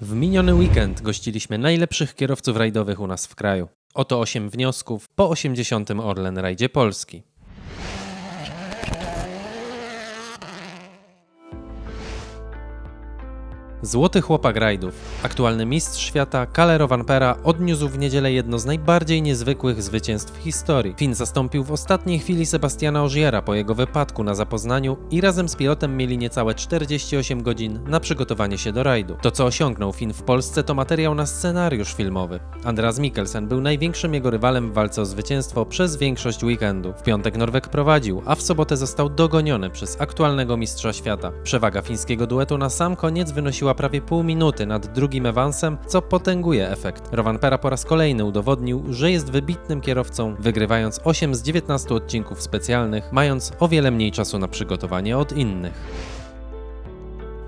W miniony weekend gościliśmy najlepszych kierowców rajdowych u nas w kraju. Oto 8 wniosków po 80. Orlen Rajdzie Polski. Złoty chłopak rajdów, aktualny mistrz świata Kalle Vampera odniósł w niedzielę jedno z najbardziej niezwykłych zwycięstw w historii. Finn zastąpił w ostatniej chwili Sebastiana Ogiera po jego wypadku na zapoznaniu i razem z pilotem mieli niecałe 48 godzin na przygotowanie się do rajdu. To co osiągnął Finn w Polsce to materiał na scenariusz filmowy. Andreas Mikkelsen był największym jego rywalem w walce o zwycięstwo przez większość weekendu. W piątek Norweg prowadził, a w sobotę został dogoniony przez aktualnego mistrza świata. Przewaga fińskiego duetu na sam koniec wynosiła prawie pół minuty nad drugim Evansem, co potęguje efekt. Rovanpera po raz kolejny udowodnił, że jest wybitnym kierowcą, wygrywając 8 z 19 odcinków specjalnych, mając o wiele mniej czasu na przygotowanie od innych.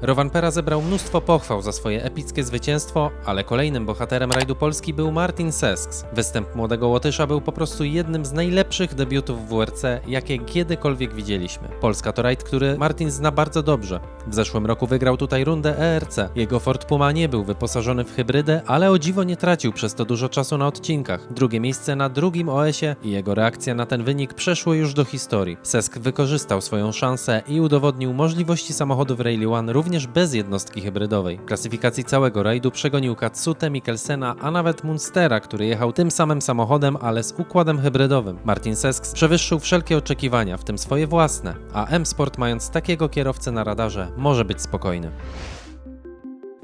Rovanpera zebrał mnóstwo pochwał za swoje epickie zwycięstwo, ale kolejnym bohaterem rajdu Polski był Martin Sesks. Występ młodego Łotysza był po prostu jednym z najlepszych debiutów w WRC, jakie kiedykolwiek widzieliśmy. Polska to rajd, który Martin zna bardzo dobrze. W zeszłym roku wygrał tutaj rundę ERC. Jego Ford Puma nie był wyposażony w hybrydę, ale o dziwo nie tracił przez to dużo czasu na odcinkach. Drugie miejsce na drugim OS-ie i jego reakcja na ten wynik przeszły już do historii. Sesk wykorzystał swoją szansę i udowodnił możliwości samochodu w Rally One również bez jednostki hybrydowej. W klasyfikacji całego rajdu przegonił Katsutę, Mikkelsena, a nawet Munstera, który jechał tym samym samochodem, ale z układem hybrydowym. Martin Sesks przewyższył wszelkie oczekiwania, w tym swoje własne, a M-Sport mając takiego kierowcę na radarze może być spokojny.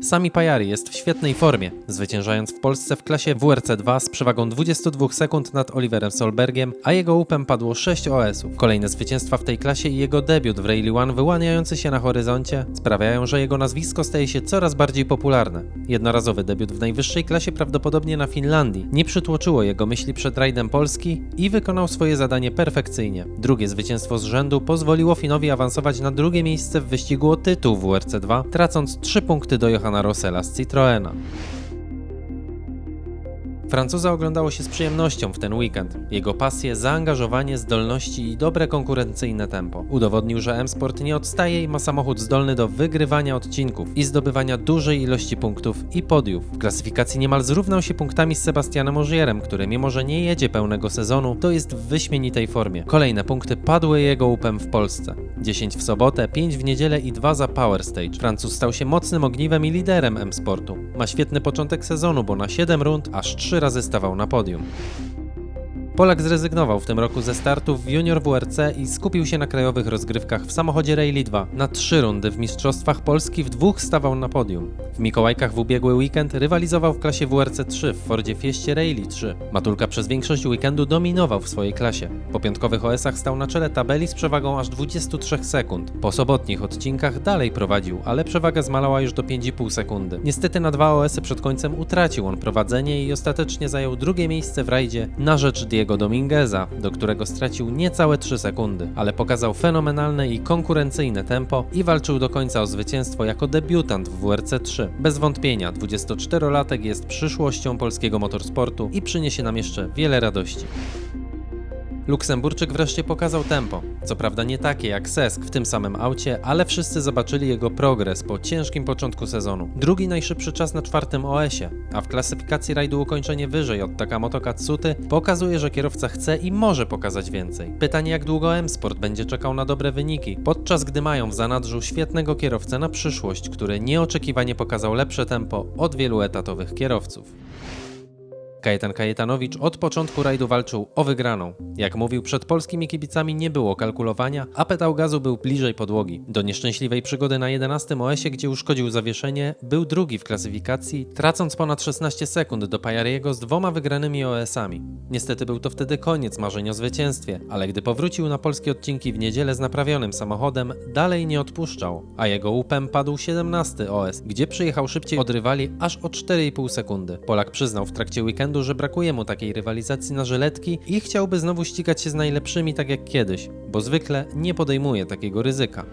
Sami Pajari jest w świetnej formie, zwyciężając w Polsce w klasie WRC2 z przewagą 22 sekund nad Oliverem Solbergiem, a jego łupem padło 6 OS-ów. Kolejne zwycięstwa w tej klasie i jego debiut w Rally One wyłaniający się na horyzoncie sprawiają, że jego nazwisko staje się coraz bardziej popularne. Jednorazowy debiut w najwyższej klasie prawdopodobnie na Finlandii nie przytłoczyło jego myśli przed rajdem Polski i wykonał swoje zadanie perfekcyjnie. Drugie zwycięstwo z rzędu pozwoliło Finowi awansować na drugie miejsce w wyścigu o tytuł WRC2, tracąc 3 punkty do Johana Rossella z Citroena. Francuza oglądało się z przyjemnością w ten weekend. Jego pasje, zaangażowanie, zdolności i dobre konkurencyjne tempo. Udowodnił, że M-Sport nie odstaje i ma samochód zdolny do wygrywania odcinków i zdobywania dużej ilości punktów i podiów. W klasyfikacji niemal zrównał się punktami z Sebastianem Ogierem, który mimo, że nie jedzie pełnego sezonu, to jest w wyśmienitej formie. Kolejne punkty padły jego łupem w Polsce. 10 w sobotę, 5 w niedzielę i 2 za Power Stage. Francuz stał się mocnym ogniwem i liderem M-Sportu. Ma świetny początek sezonu, bo na 7 rund aż 3 razy stawał na podium. Polak zrezygnował w tym roku ze startów w Junior WRC i skupił się na krajowych rozgrywkach w samochodzie Rally 2. Na trzy rundy w Mistrzostwach Polski w dwóch stawał na podium. W Mikołajkach w ubiegły weekend rywalizował w klasie WRC 3 w Fordzie Fieście Rally 3. Matulka przez większość weekendu dominował w swojej klasie. Po piątkowych OS-ach stał na czele tabeli z przewagą aż 23 sekund. Po sobotnich odcinkach dalej prowadził, ale przewaga zmalała już do 5,5 sekundy. Niestety na dwa OS-y przed końcem utracił on prowadzenie i ostatecznie zajął drugie miejsce w rajdzie na rzecz Diego Diego Domingueza, do którego stracił niecałe 3 sekundy, ale pokazał fenomenalne i konkurencyjne tempo i walczył do końca o zwycięstwo jako debiutant w WRC 3. Bez wątpienia 24-latek jest przyszłością polskiego motorsportu i przyniesie nam jeszcze wiele radości. Luksemburczyk wreszcie pokazał tempo. Co prawda nie takie jak Sesk w tym samym aucie, ale wszyscy zobaczyli jego progres po ciężkim początku sezonu. Drugi najszybszy czas na czwartym OS-ie, a w klasyfikacji rajdu ukończenie wyżej od Takamoto Katsuty pokazuje, że kierowca chce i może pokazać więcej. Pytanie jak długo M-Sport będzie czekał na dobre wyniki, podczas gdy mają w zanadrzu świetnego kierowcę na przyszłość, który nieoczekiwanie pokazał lepsze tempo od wielu etatowych kierowców. Kajetan Kajetanowicz od początku rajdu walczył o wygraną. Jak mówił, przed polskimi kibicami nie było kalkulowania, a pedał gazu był bliżej podłogi. Do nieszczęśliwej przygody na 11 OS-ie, gdzie uszkodził zawieszenie, był drugi w klasyfikacji, tracąc ponad 16 sekund do Pajariego z dwoma wygranymi OS-ami. Niestety był to wtedy koniec marzeń o zwycięstwie, ale gdy powrócił na polskie odcinki w niedzielę z naprawionym samochodem, dalej nie odpuszczał, a jego łupem padł 17 OS, gdzie przyjechał szybciej od rywali aż o 4,5 sekundy. Polak przyznał w trakcie weekendu, że brakuje mu takiej rywalizacji na żyletki i chciałby znowu ścigać się z najlepszymi tak jak kiedyś, bo zwykle nie podejmuje takiego ryzyka.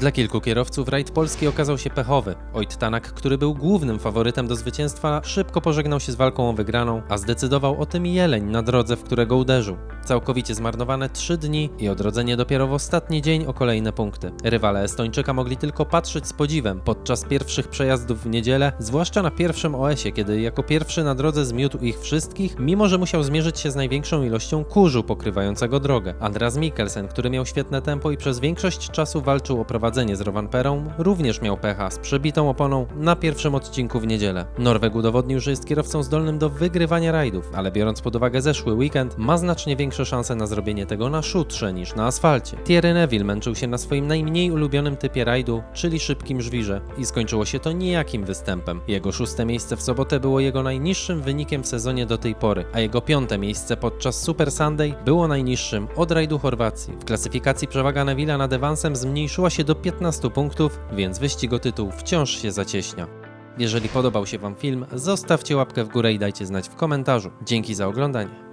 Dla kilku kierowców rajd polski okazał się pechowy. Oit Tanak, który był głównym faworytem do zwycięstwa, szybko pożegnał się z walką o wygraną, a zdecydował o tym jeleń na drodze, w którego uderzył. Całkowicie zmarnowane trzy dni i odrodzenie dopiero w ostatni dzień o kolejne punkty. Rywale Estończyka mogli tylko patrzeć z podziwem podczas pierwszych przejazdów w niedzielę, zwłaszcza na pierwszym OS-ie, kiedy jako pierwszy na drodze zmiótł ich wszystkich, mimo że musiał zmierzyć się z największą ilością kurzu pokrywającego drogę. Andreas Mikkelsen, który miał świetne tempo i przez większość czasu walczył o prowadzenie z Rovanperą, również miał pecha z przebitą oponą na pierwszym odcinku w niedzielę. Norweg udowodnił, że jest kierowcą zdolnym do wygrywania rajdów, ale biorąc pod uwagę zeszły weekend, ma znacznie większe szanse na zrobienie tego na szutrze niż na asfalcie. Thierry Neville męczył się na swoim najmniej ulubionym typie rajdu, czyli szybkim żwirze i skończyło się to nijakim występem. Jego szóste miejsce w sobotę było jego najniższym wynikiem w sezonie do tej pory, a jego piąte miejsce podczas Super Sunday było najniższym od rajdu Chorwacji. W klasyfikacji przewaga Neville'a nad Evansem zmniejszyła się do 15 punktów, więc wyścig o tytuł wciąż się zacieśnia. Jeżeli podobał się Wam film, zostawcie łapkę w górę i dajcie znać w komentarzu. Dzięki za oglądanie.